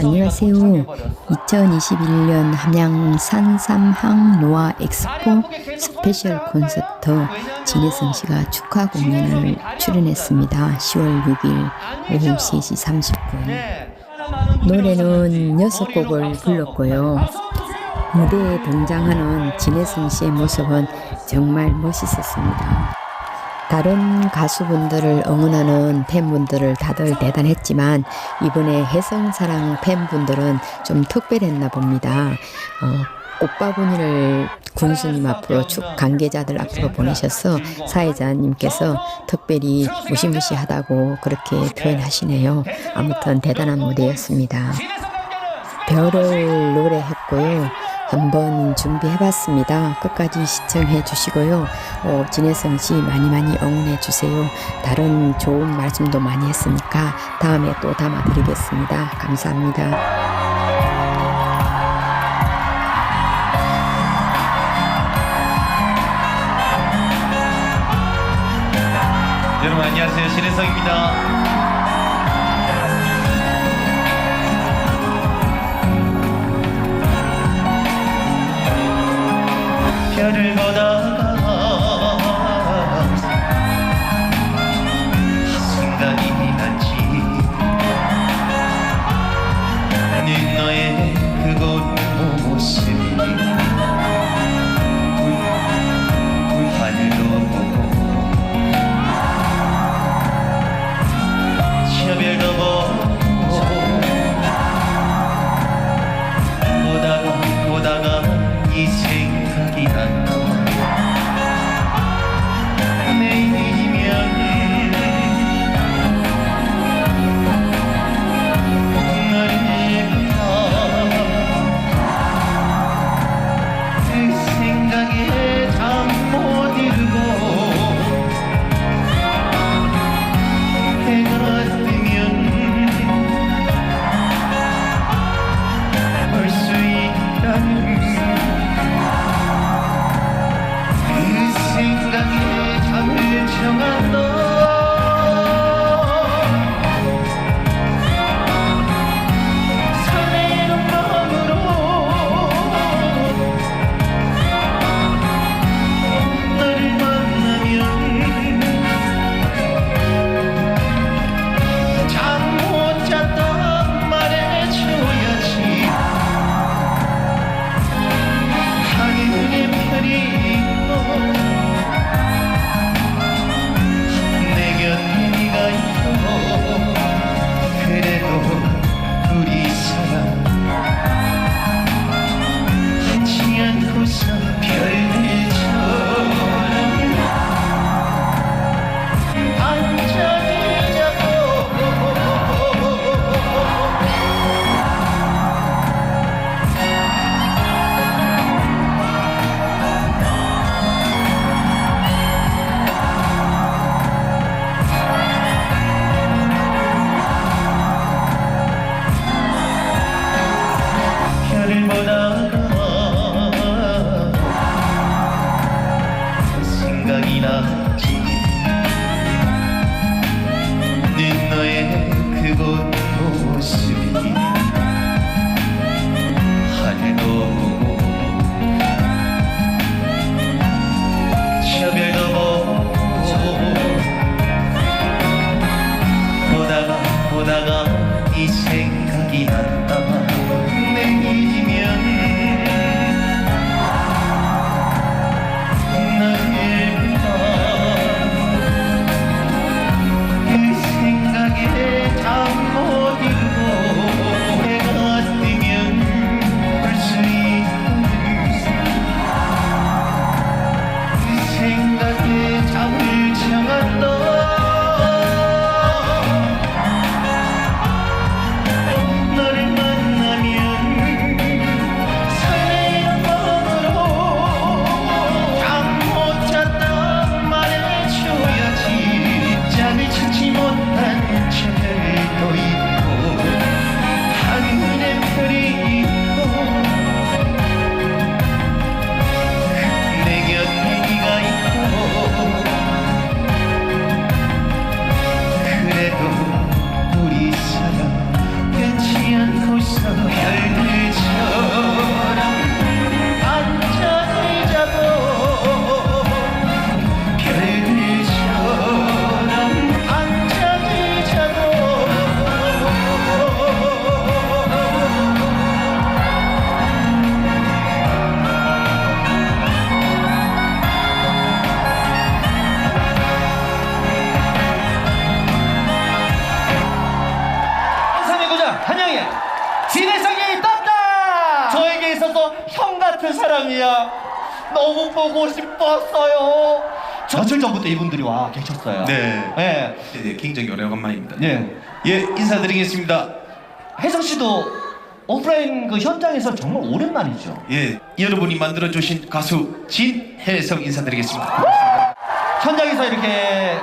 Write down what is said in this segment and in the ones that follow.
안녕하세요. 2021년 함양 산삼항 노아 엑스포 스페셜 콘서트 진혜성 씨가 축하 공연을 출연했습니다. 10월 6일 오후 3시 30분. 노래는 6곡을 불렀고요. 무대에 등장하는 진혜성 씨의 모습은 정말 멋있었습니다. 다른 가수분들을 응원하는 팬분들을 다들 대단했지만 이번에 혜성사랑 팬분들은 좀 특별했나 봅니다. 어, 오빠분이를 군수님 앞으로 축 관계자들 앞으로 보내셔서 사회자님께서 특별히 무시무시하다고 그렇게 표현하시네요. 아무튼 대단한 무대였습니다. 별을 노래했고요. 한번 준비해봤습니다. 끝까지 시청해 주시고요. 어, 진혜성 씨 많이 많이 응원해 주세요. 다른 좋은 말씀도 많이 했으니까 다음에 또 담아드리겠습니다. 감사합니다. 여러분 안녕하세요 신혜성입니다 별을 보 있어서 형 같은 사람이야 너무 보고 싶었어요 며칠 전부터 이분들이 와 계셨어요 네. 네. 네, 굉장히 오래간만입니다. 네. 예, 인사드리겠습니다. 혜성 씨도 오프라인 그 현장에서 정말 오랜만이죠 예, 여러분이 만들어주신 가수 진혜성 인사드리겠습니다. 현장에서 이렇게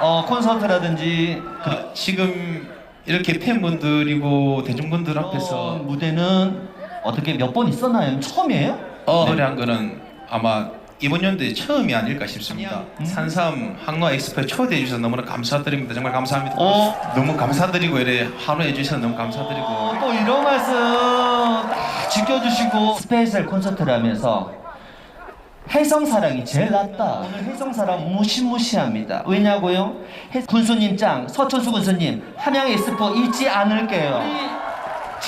어, 콘서트라든지 그 아, 지금 이렇게 팬분들이고 대중분들 어, 앞에서 무대는 어떻게 몇 번 있었나요? 처음이에요? 어, 노래한 거는 아마 이번 연도에 처음이 아닐까 싶습니다. 음. 산삼 항로 엑스포에 초대해 주셔서 너무나 감사드립니다. 정말 감사합니다. 어. 너무 감사드리고 이래 한호해 주셔서 너무 감사드리고 또 이런 말씀 딱 지켜주시고 스페셜 콘서트를 하면서 해성사랑이 제일 낫다. 오늘 해성사랑 무시무시합니다. 왜냐고요? 해- 군수님 짱, 서천수 군수님, 함양 엑스포 잊지 않을게요.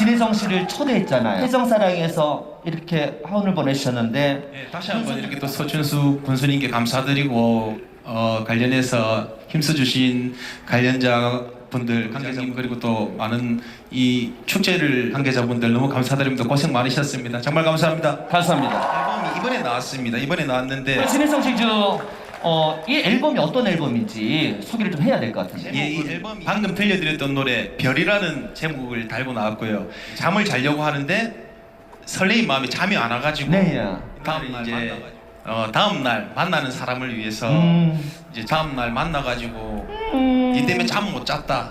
진혜성 씨를 초대했잖아요. 해성사랑에서 이렇게 하운을 보내주셨는데 예, 다시 한번 이렇게 또 서춘수 군수님께 감사드리고 어, 관련해서 힘써주신 관련자 분들 관계자분 그리고 또 많은 이 축제를 관계자분들 너무 감사드립니다. 고생 많으셨습니다. 정말 감사합니다. 감사합니다. 앨범이 이번에 나왔습니다. 이번에 나왔는데 진혜성 씨, 저, 어, 이 앨범이 어떤 앨범인지 소개를 좀 해야 될 것 같은데. 예, 이 앨범이 방금 들려드렸던 노래 별이라는 제목을 달고 나왔고요. 잠을 자려고 하는데 설레임 마음에 잠이 안 와가지고 네, 예. 다음 날 이제 어, 다음 날 만나는 사람을 위해서 음. 이제 다음 날 만나가지고 음. 이 때문에 잠 못 잤다.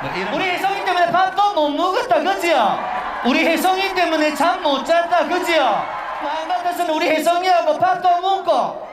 뭐 이런 우리 혜성이 때문에 밥도 못 먹었다, 그지요? 우리 혜성이 때문에 잠 못 잤다, 그지요? 마음 같아서는 우리 혜성이하고 밥도 먹고